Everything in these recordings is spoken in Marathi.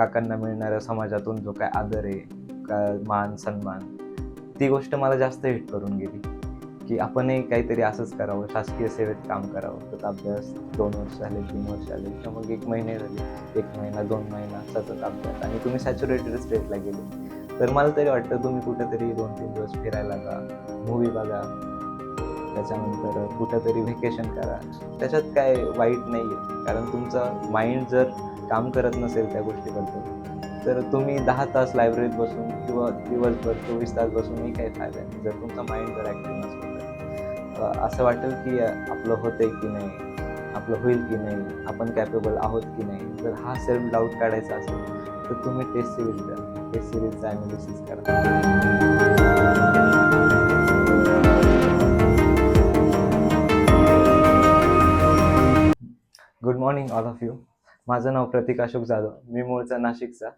काकांना मिळणाऱ्या समाजातून जो काय आदर आहे का मान सन्मान ती गोष्ट मला जास्त हिट करून गेली. की आपणही काहीतरी असंच करावं शासकीय सेवेत काम करावं. तर अभ्यास दोन वर्ष झाले तीन वर्ष झाले किंवा मग एक महिने झाले एक महिना दोन महिना सतत अभ्यास. आणि तुम्ही सॅच्युरेटेड स्टेटला गेले. तर मला तरी वाटतं तुम्ही कुठेतरी दोन तीन दिवस फिरायला जा मूवी बघा. त्याच्यानंतर कुठंतरी व्हेकेशन करा. त्याच्यात काय वाईट नाही आहे कारण तुमचं माइंड जर काम करत नसेल त्या गोष्टीबद्दल तर तुम्ही दहा तास लायब्ररीत बसून किंवा दिवसभर चोवीस तास बसूनही काही फायदा नाही. जर तुमचा माइंड जर ॲक्टिव्ह नसेल तर. असं वाटेल की आपलं होतंय की नाही आपलं होईल की नाही आपण कॅपेबल आहोत की नाही जर हा सेल्फ डाऊट काढायचा असेल तर तुम्ही टेस्ट सिरीज द्या. टेस्ट सिरीजचा ॲनालिसिस करा. मॉर्निंग ऑल ऑफ यू माझं नाव प्रतीक अशोक जाधव. मी मूळचा नाशिकचा.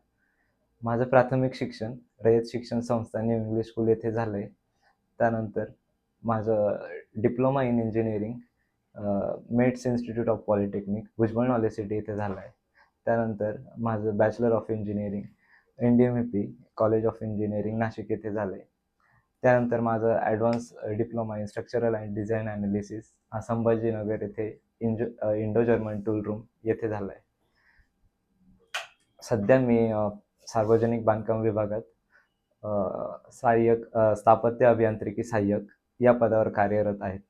माझं प्राथमिक शिक्षण रयत शिक्षण संस्था न्यू इंग्लिश स्कूल येथे झालं आहे त्यानंतर माझं diploma in engineering METs institute of polytechnic Bhujbal knowledge city इथे झालं आहे त्यानंतर माझं bachelor of engineering N D M A P college of engineering Nashik येथे झालं आहे त्यानंतर माझं advance diploma in structural and design analysis Sambhajinagar येथे इंजो इंडो जर्मन टूल रूम येथे झाला आहे सध्या मी सार्वजनिक बांधकाम विभागात सहाय्यक स्थापत्य अभियांत्रिकी सहाय्यक या पदावर कार्यरत आहेत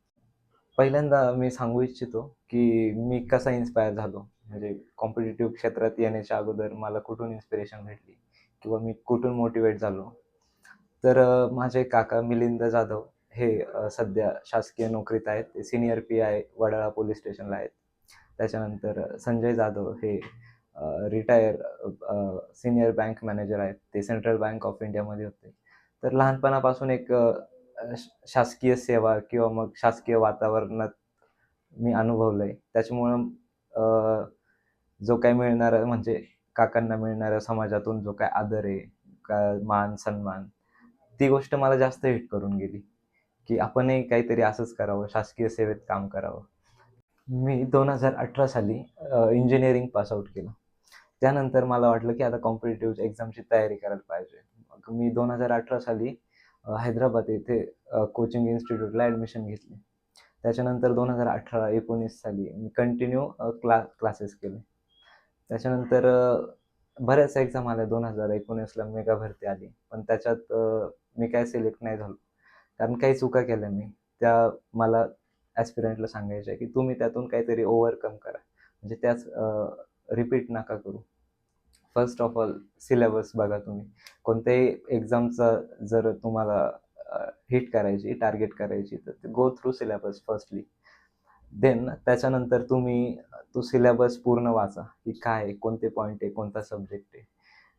पहिल्यांदा मी सांगू इच्छितो की मी कसा इन्स्पायर झालो? म्हणजे कॉम्पिटेटिव्ह क्षेत्रात येण्याच्या अगोदर मला कुठून इन्स्पिरेशन भेटली? किंवा मी कुठून मोटिवेट झालो? तर माझे काका मिलिंद जाधव हे सध्या शासकीय नोकरीत आहेत. ते senior P I Wadala police स्टेशनला आहेत. त्याच्यानंतर संजय जाधव हे रिटायर सिनियर बँक मॅनेजर आहेत. ते सेंट्रल बँक ऑफ इंडियामध्ये होते. तर लहानपणापासून एक श- शासकीय सेवा किंवा मग शासकीय वातावरणात मी अनुभवलं आहे त्याच्यामुळं जो काय मिळणारा म्हणजे काकांना मिळणाऱ्या समाजातून जो काय आदर आहे का मान सन्मान ती गोष्ट मला जास्त हिट करून गेली. की आपणही काहीतरी असंच करावं शासकीय सेवेत काम करावं. मी दोन हजार अठरा साली इंजिनिअरिंग पासआउट केलं. त्यानंतर मला वाटलं की आता कॉम्पिटेटिव्ह एक्झामची तयारी करायला पाहिजे. मग मी दोन हजार अठरा साली हैदराबाद येथे कोचिंग इन्स्टिट्यूटला ॲडमिशन घेतली. त्याच्यानंतर दोन हजार अठरा एकोणीस साली मी कंटिन्यू क्ला क्लासेस केले. त्याच्यानंतर बऱ्याच एक्झाम आल्या दोन हजार एकोणीसला मेगा भरती आली. पण त्याच्यात मी काय सिलेक्ट नाही झालो. कारण काही चुका केल्या मी. त्या मला ॲस्पिरंटला सांगायच्या की तुम्ही त्यातून काहीतरी ओव्हरकम करा. म्हणजे त्याच रिपीट नका करू. फर्स्ट ऑफ ऑल सिलेबस बघा तुम्ही. कोणत्याही एक्झामचा जर तुम्हाला हिट करायची टार्गेट करायची तर go through syllabus firstly then त्याच्यानंतर तुम्ही तो सिलेबस पूर्ण वाचा की काय आहे, कोणते पॉईंट आहे कोणता सब्जेक्ट आहे.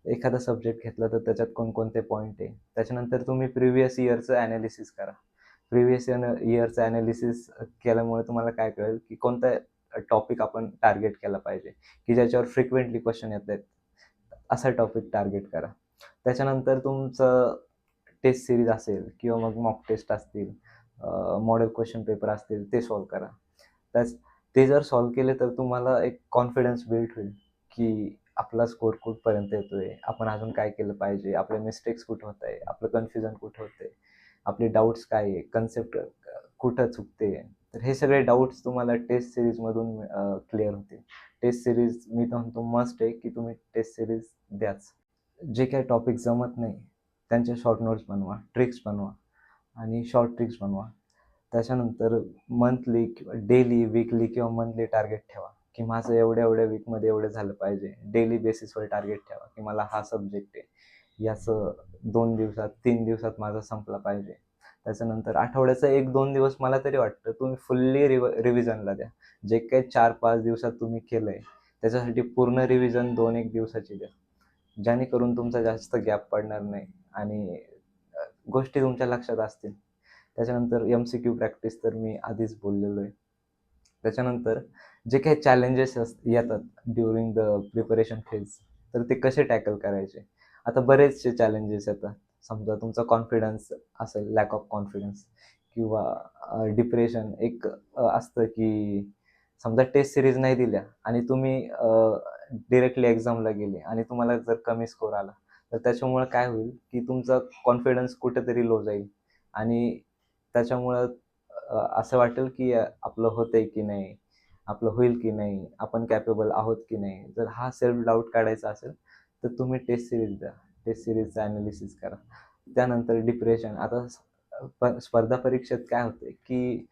एखादा सब्जेक्ट घेतला तर त्याच्यात कोणकोणते पॉईंट आहे? त्याच्यानंतर तुम्ही प्रिव्हियस इयरचं ॲनालिसिस करा. प्रिव्हियस इयरचं ॲनालिसिस केल्यामुळे तुम्हाला काय कळेल की कोणता टॉपिक आपण टार्गेट केला पाहिजे? की ज्याच्यावर फ्रिक्वेंटली क्वेश्चन येत आहेत असा टॉपिक टार्गेट करा. त्याच्यानंतर तुमचं टेस्ट सिरीज असेल किंवा मग मॉक टेस्ट असतील मॉडेल क्वेश्चन पेपर असतील ते सॉल्व करा. त्याच ते जर सॉल्व केले तर तुम्हाला एक कॉन्फिडन्स बिल्ड होईल की आपला स्कोर कुठपर्यंत येतोय? आपण अजून काय केलं पाहिजे? आपले मिस्टेक्स कुठं होत आहे आपलं कन्फ्युजन कुठं होतंय? आपले डाऊट्स काय आहे? कन्सेप्ट कुठं चुकते? तर हे सगळे डाऊट्स तुम्हाला टेस्ट सिरीजमधून क्लिअर होतील. टेस्ट सिरीज मी तर म्हणतो मस्ट आहे की तुम्ही टेस्ट सिरीज द्याच. जे काही टॉपिक जमत नाही त्यांचे शॉर्ट नोट्स बनवा ट्रिक्स बनवा आणि शॉर्ट ट्रिक्स बनवा. त्याच्यानंतर मंथली किंवा डेली वीकली किंवा मंथली टार्गेट ठेवा. की माझं एवढ्या एवढ्या वीकमध्ये एवढं झालं पाहिजे. डेली बेसिसवर टार्गेट ठेवा की मला हा सब्जेक्ट आहे. याचं दोन दिवसात तीन दिवसात माझा संपला पाहिजे. त्याच्यानंतर आठवड्याचा एक दोन दिवस मला तरी वाटतं तुम्ही फुल्ली रिव रिव्हिजनला द्या. जे काही चार पाच दिवसात तुम्ही केलं आहे त्याच्यासाठी पूर्ण रिव्हिजन दोन एक दिवसाची द्या. जेणेकरून तुमचा जास्त गॅप पडणार नाही आणि गोष्टी तुमच्या लक्षात असतील. त्याच्यानंतर एम सी क्यू प्रॅक्टिस तर मी आधीच बोललेलो आहे. त्याच्यानंतर जे काही चॅलेंजेस अस येतात ड्युरिंग द प्रिपरेशन फेज तर ते कसे टॅकल करायचे? आता बरेचसे चॅलेंजेस येतात. समजा तुमचा कॉन्फिडन्स असेल लॅक ऑफ कॉन्फिडन्स किंवा डिप्रेशन एक असतं की समजा टेस्ट सिरीज नाही दिल्या आणि तुम्ही डिरेक्टली एक्झामला गेले आणि तुम्हाला जर कमी स्कोर आला तर त्याच्यामुळं काय होईल की तुमचा कॉन्फिडन्स कुठेतरी लो जाईल. आणि त्याच्यामुळं असं वाटेल की आपलं होतंय की नाही. आपलं होईल की नाही आपण कॅपेबल आहोत की नाही जर हा सेल्फ डाऊट काढायचा असेल तर तुम्ही टेस्ट सिरीज द्या. टेस्ट सिरीजचं ॲनालिसिस करा. त्यानंतर डिप्रेशन आता प- स्पर्धा परीक्षेत काय होते की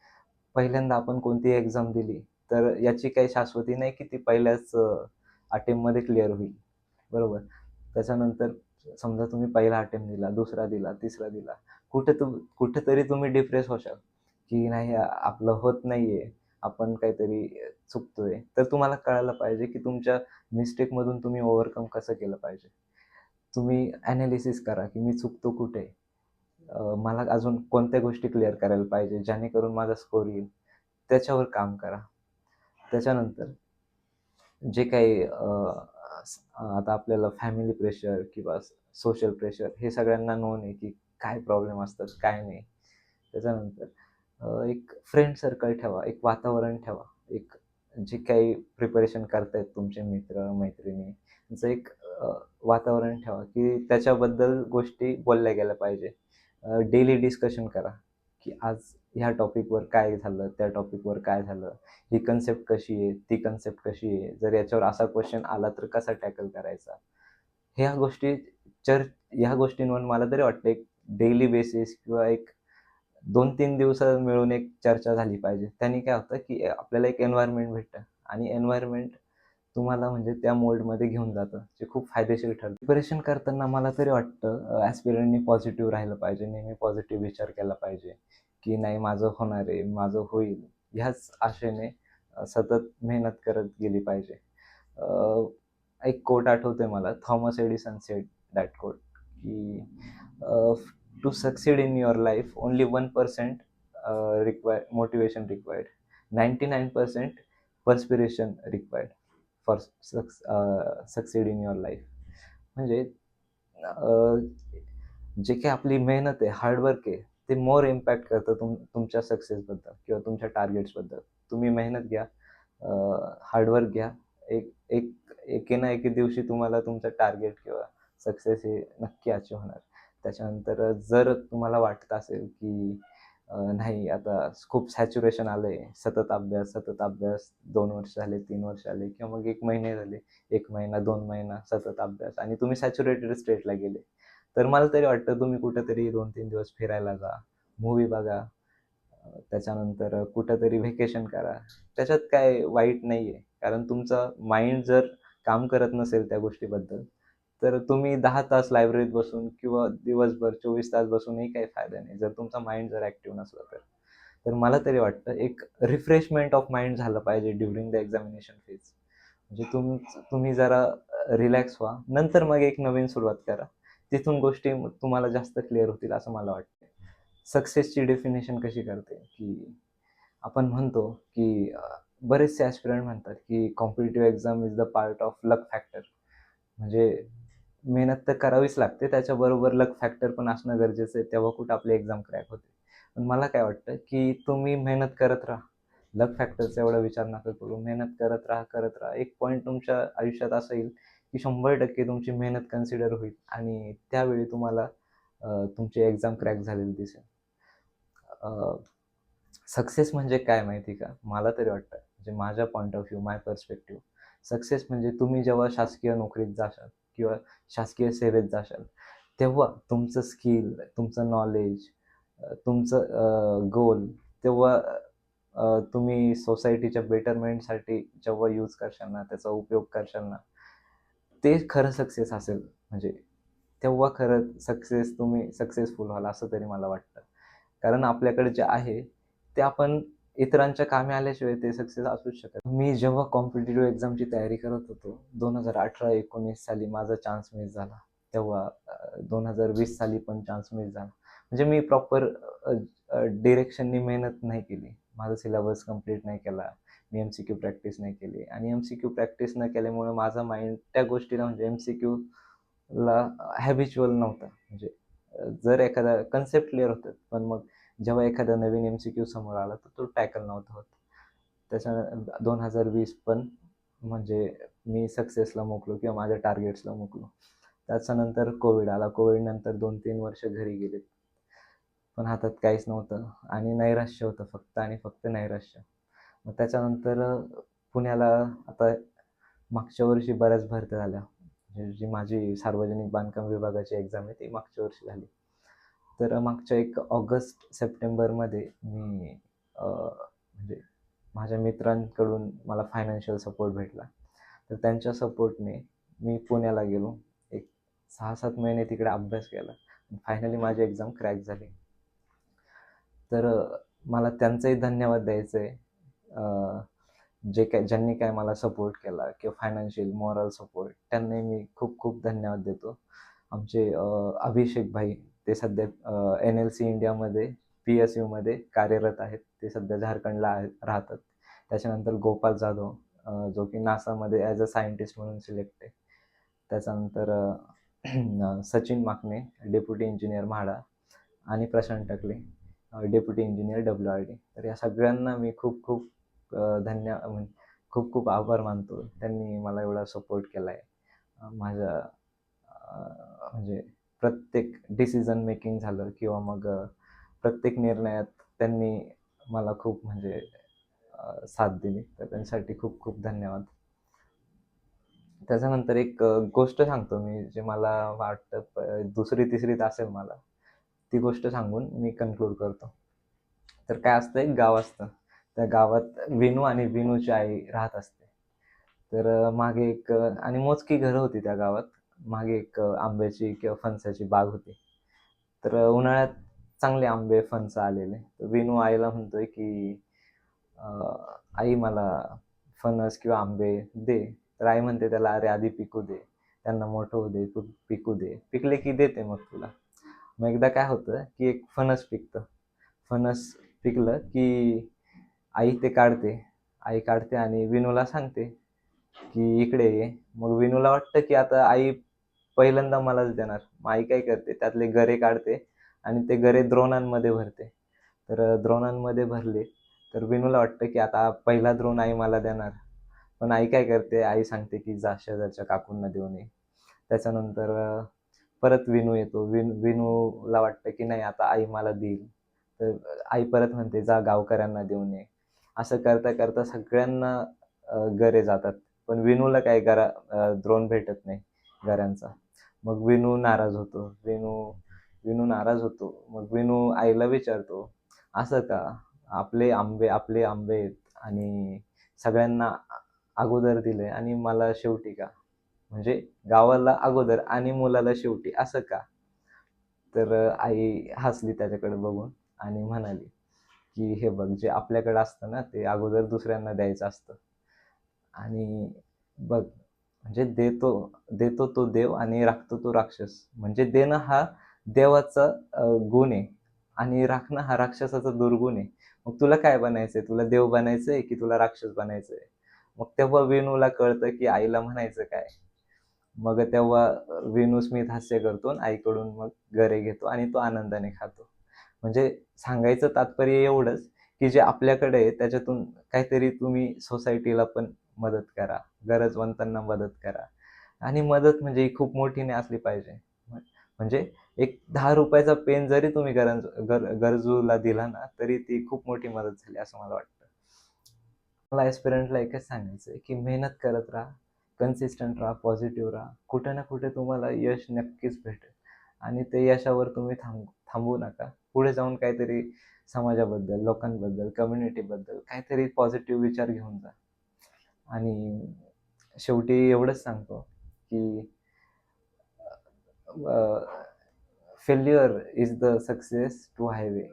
पहिल्यांदा आपण कोणती एक्झाम दिली तर याची काही शाश्वती नाही की ती पहिल्याच अटेम्पमध्ये क्लिअर होईल. बरोबर? त्याच्यानंतर समजा तुम्ही पहिला अटेम्प्ट दिला दुसरा दिला तिसरा दिला. कुठे तु कुठेतरी तुम्ही डिप्रेस होशाल की नाही आपलं होत नाही आहे आपण काहीतरी चुकतोय. तर तुम्हाला कळायला पाहिजे की तुमच्या मिस्टेकमधून तुम्ही ओव्हरकम कसं केलं पाहिजे. तुम्ही ॲनालिसिस करा की मी चुकतो कुठे? मला अजून कोणत्या गोष्टी क्लिअर करायला पाहिजे जेणेकरून माझा स्कोर येईल? त्याच्यावर काम करा. त्याच्यानंतर जे काही आता आपल्याला फॅमिली प्रेशर किंवा सोशल प्रेशर हे सगळ्यांना नोन आहे की काय प्रॉब्लेम असतात काय नाही. त्याच्यानंतर एक फ्रेंड सर्कल ठेवा एक वातावरण ठेवा. एक जे काही प्रिपरेशन करतायत तुमचे मित्र मैत्रिणी त्यांचं एक वातावरण ठेवा की त्याच्याबद्दल गोष्टी बोलल्या गेल्या पाहिजे. डेली डिस्कशन करा की आज ह्या टॉपिकवर काय झालं त्या टॉपिकवर काय झालं ही कन्सेप्ट कशी आहे ती कन्सेप्ट कशी आहे जर याच्यावर असा क्वेश्चन आला तर कसा टॅकल करायचा? ह्या गोष्टी चर ह्या गोष्टींवर मला तरी वाटतं एक डेली बेसिस किंवा एक दोन तीन दिवस मिळून एक चर्चा झाली पाहिजे. त्यांनी काय होतं की आपल्याला एक एन्व्हायरमेंट भेटतं. आणि एन्व्हायरमेंट तुम्हाला म्हणजे त्या मोल्डमध्ये घेऊन जातं जे खूप फायदेशीर ठरतं. प्रिपरेशन करताना मला तरी वाटतं ॲस्पिरंटनी पॉझिटिव्ह राहिलं पाहिजे. नेहमी पॉझिटिव्ह विचार केला पाहिजे की नाही माझं होणार आहे माझं होईल. ह्याच आशेने सतत मेहनत करत गेली पाहिजे. एक कोट आठवते मला Thomas Edison set that quote की to succeed in your life only one percent require motivation required ninety nine percent perspiration required for succeed in your life म्हणजे uh, जे काही आपली मेहनत आहे हार्डवर्क आहे ते मोर इम्पॅक्ट करतं तुम तुमच्या सक्सेसबद्दल किंवा तुमच्या टार्गेट्सबद्दल तुम्ही मेहनत घ्या uh, हार्डवर्क घ्या. एक एक एके ना एके दिवशी तुम्हाला तुमचं टार्गेट किंवा सक्सेस हे नक्की अचीव होणार. त्याच्यानंतर जर तुम्हाला वाटत असेल की नाही आता खूप सॅच्युरेशन आलं आहे सतत अभ्यास सतत अभ्यास दोन वर्ष झाले तीन वर्ष आले किंवा मग एक महिने झाले एक महिना दोन महिना सतत अभ्यास आणि तुम्ही सॅच्युरेटेड स्टेटला गेले तर मला तरी वाटतं तुम्ही कुठेतरी दोन तीन दिवस फिरायला जा मूवी बघा त्याच्यानंतर कुठंतरी व्हेकेशन करा. त्याच्यात काय वाईट नाही आहे कारण तुमचं माइंड जर काम करत नसेल त्या गोष्टीबद्दल तर तुम्ही दहा तास लायब्ररीत बसून किंवा दिवसभर चोवीस तास बसूनही काही फायदा नाही. जर तुमचा माइंड जर ॲक्टिव्ह नसला तर. तर मला तरी वाटतं एक रिफ्रेशमेंट ऑफ माइंड झालं पाहिजे ड्युरिंग द एक्झामिनेशन फेज म्हणजे तुम तुम्ही जरा रिलॅक्स व्हा. नंतर मग एक नवीन सुरुवात करा. तिथून गोष्टी तुम्हाला जास्त क्लिअर होतील असं मला वाटतं सक्सेसची डेफिनेशन कशी करते? की आपण म्हणतो की बरेचसे ॲस्पिरंट म्हणतात की competitive exam is the part of luck factor म्हणजे मेहनत तर करावीच लागते. त्याच्याबरोबर लक फॅक्टर पण असणं गरजेचं आहे. तेव्हा कुठं आपली एक्झाम क्रॅक होते. पण मला काय वाटतं की तुम्ही मेहनत करत राहा. लक फॅक्टरचा एवढा विचार नका करू. मेहनत करत राहा करत राहा. एक पॉईंट तुमच्या आयुष्यात असा येईल की शंभर टक्के तुमची मेहनत कन्सिडर होईल आणि त्यावेळी तुम्हाला तुमची एक्झाम क्रॅक झालेली दिसेल. सक्सेस म्हणजे काय माहिती का? मला तरी वाटतं म्हणजे माझ्या point of view my perspective success म्हणजे तुम्ही जेव्हा शासकीय नोकरीत जाशाल किंवा शासकीय सेवेत जाशाल तेव्हा तुमचं स्किल तुमचं नॉलेज तुमचं गोल तेव्हा तुम्ही सोसायटीच्या बेटरमेंटसाठी जेव्हा यूज करशाल ना त्याचा उपयोग करशाल ना ते खरं सक्सेस असेल. म्हणजे तेव्हा खरं सक्सेस तुम्ही सक्सेसफुल व्हाल असं तरी मला वाटतं. कारण आपल्याकडे जे आहे ते आपण इतरांच्या कामी आल्याशिवाय ते सक्सेस असूच शकत मी जेव्हा कॉम्पिटेटिव्ह एक्झामची तयारी करत होतो दोन हजार अठरा एकोणीस साली माझा चान्स मिस झाला. तेव्हा दोन हजार वीस साली पण चान्स मिस झाला. म्हणजे मी प्रॉपर डिरेक्शननी मेहनत नाही केली. माझा सिलेबस कंप्लीट नाही केला. मी एम सी क्यू प्रॅक्टिस नाही केली. आणि एम सी क्यू प्रॅक्टिस न केल्यामुळे माझा माइंड त्या गोष्टीला म्हणजे एम सी क्यूला हॅबिच्युअल नव्हता. म्हणजे जर एखादा कन्सेप्ट क्लिअर होतं पण मग जेव्हा एखादा नवीन एम सी क्यू समोर आला तर तो टॅकल नव्हता होत. त्याच्या दोन हजार वीस पण म्हणजे मी सक्सेसला मुकलो किंवा माझ्या टार्गेट्सला मुकलो. त्याच्यानंतर कोविड आला. कोविड नंतर दोन तीन वर्ष घरी गेलेत पण हातात काहीच नव्हतं. आणि नैराश्य होतं फक्त आणि फक्त नैराश्य. मग त्याच्यानंतर पुण्याला आता मागच्या वर्षी बऱ्याच भरत्या झाल्या. म्हणजे जी माझी सार्वजनिक बांधकाम विभागाची एक्झाम आहे ती मागच्या वर्षी झाली. तर मागच्या एक ऑगस्ट सप्टेंबरमध्ये मी म्हणजे माझ्या मित्रांकडून मला फायनान्शियल सपोर्ट भेटला. तर त्यांच्या सपोर्टने मी पुण्याला गेलो. एक सहा सात महिने तिकडे अभ्यास केला. फायनली माझी एक्झाम क्रॅक झाली. तर मला त्यांचंही धन्यवाद द्यायचं आहे जे काय ज्यांनी काय मला सपोर्ट केला किंवा फायनान्शियल मॉरल सपोर्ट त्यांनाही मी खूप खूप धन्यवाद देतो. आमचे अभिषेक भाई ते सध्या एन एल सी इंडियामध्ये पी एस यूमध्ये कार्यरत आहेत. ते सध्या झारखंडला राहतात. त्याच्यानंतर गोपाल जाधव जो की नासामध्ये ॲज अ सायंटिस्ट म्हणून सिलेक्ट आहे. त्याच्यानंतर सचिन माकणे डेप्युटी इंजिनियर म्हाडा आणि Prashant Takale deputy engineer W R D तर या सगळ्यांना मी खूप खूप धन्य खूप खूप आभार मानतो. त्यांनी मला एवढा सपोर्ट केला आहे माझ्या म्हणजे प्रत्येक डिसिजन मेकिंग झालं किंवा मग प्रत्येक निर्णयात त्यांनी मला खूप म्हणजे साथ दिली. तर त्यांच्यासाठी खूप खूप धन्यवाद. त्याच्यानंतर एक गोष्ट सांगतो मी जे मला वाटतं प- दुसरी तिसरीत असेल मला ती गोष्ट सांगून मी कन्क्लूड करतो. तर काय असतं एक गाव असतं. त्या गावात विनू आणि विनूची आई राहत असते. तर मागे एक आणि मोजकी घरं होती त्या गावात. मागे एक आंब्याची किंवा फणसाची बाग होती. तर उन्हाळ्यात चांगले आंबे फणस आलेले. तर विनू आईला म्हणतोय की आई मला फणस किंवा आंबे दे. तर आई म्हणते त्याला अरे आधी पिकू दे. त्यांना मोठं होऊ दे तू पिकू दे. पिकले की देते मग तुला. मग एकदा काय होतं की एक फणस पिकतं. फणस पिकलं की आई ते काढते. आई काढते आणि विनूला सांगते की इकडे ये. मग विनूला वाटतं की आता आई पहिल्यांदा मलाच देणार. मग आई काय करते त्यातले गरे काढते आणि ते गरे द्रोणांमध्ये भरते. तर द्रोणांमध्ये भरले तर विनूला वाटतं की आता पहिला द्रोण आई मला देणार. पण आई काय करते आई सांगते की जा शेजारच्या काकूंना देऊ नये त्याच्यानंतर परत विनू येतो. विन विनूला वाटतं की नाही आता आई मला देईल. तर आई परत म्हणते जा गावकऱ्यांना देऊ नये असं करता करता सगळ्यांना गरे जातात. पण विनूला काय गरा द्रोण भेटत नाही गऱ्यांचा मग विनू नाराज होतो. विनू विनू नाराज होतो. मग विनू आईला विचारतो असं का? आपले आंबे आपले आंबे आहेत आणि सगळ्यांना अगोदर दिले आणि मला शेवटी का? म्हणजे गावाला अगोदर आणि मुलाला शेवटी असं का? तर आई हसली त्याच्याकडे बघून आणि म्हणाली की हे बघ जे आपल्याकडे असतं ना ते अगोदर दुसऱ्यांना द्यायचं असतं. आणि बघ म्हणजे देतो देतो तो देव आणि राखतो तो राक्षस. म्हणजे देणं हा देवाचा गुण आहे आणि राखणं हा राक्षसाचा दुर्गुण आहे. मग तुला काय बनायचंय? तुला देव बनायचंय की तुला राक्षस बनायचंय? मग तेव्हा वेणूला कळतं की आईला म्हणायचं काय? मग तेव्हा वेणू स्मित हास्य करतो आणि आईकडून मग गरे घेतो आणि तो आनंदाने खातो. म्हणजे सांगायचं तात्पर्य एवढंच की जे आपल्याकडे आहे त्याच्यातून काहीतरी तुम्ही सोसायटीला पण मदत करा. गरजवंतांना मदत करा. आणि मदत म्हणजे ही खूप मोठी नाही असली पाहिजे. म्हणजे एक दहा रुपयाचा पेन जरी तुम्ही गरज गर गरजूला दिला ना तरी ती खूप मोठी मदत झाली असं मला वाटतं. मला एक्सपिरियंटला एकच सांगायचं आहे की मेहनत करत राहा कन्सिस्टंट राहा पॉझिटिव्ह राहा. कुठे ना कुठे तुम्हाला यश नक्कीच भेटेल. आणि ते यशावर तुम्ही थांब थांबू नका. पुढे जाऊन काहीतरी समाजाबद्दल लोकांबद्दल कम्युनिटीबद्दल काहीतरी पॉझिटिव्ह विचार घेऊन जा. आणि शेवटी एवढंच सांगतो की failure is the success to highway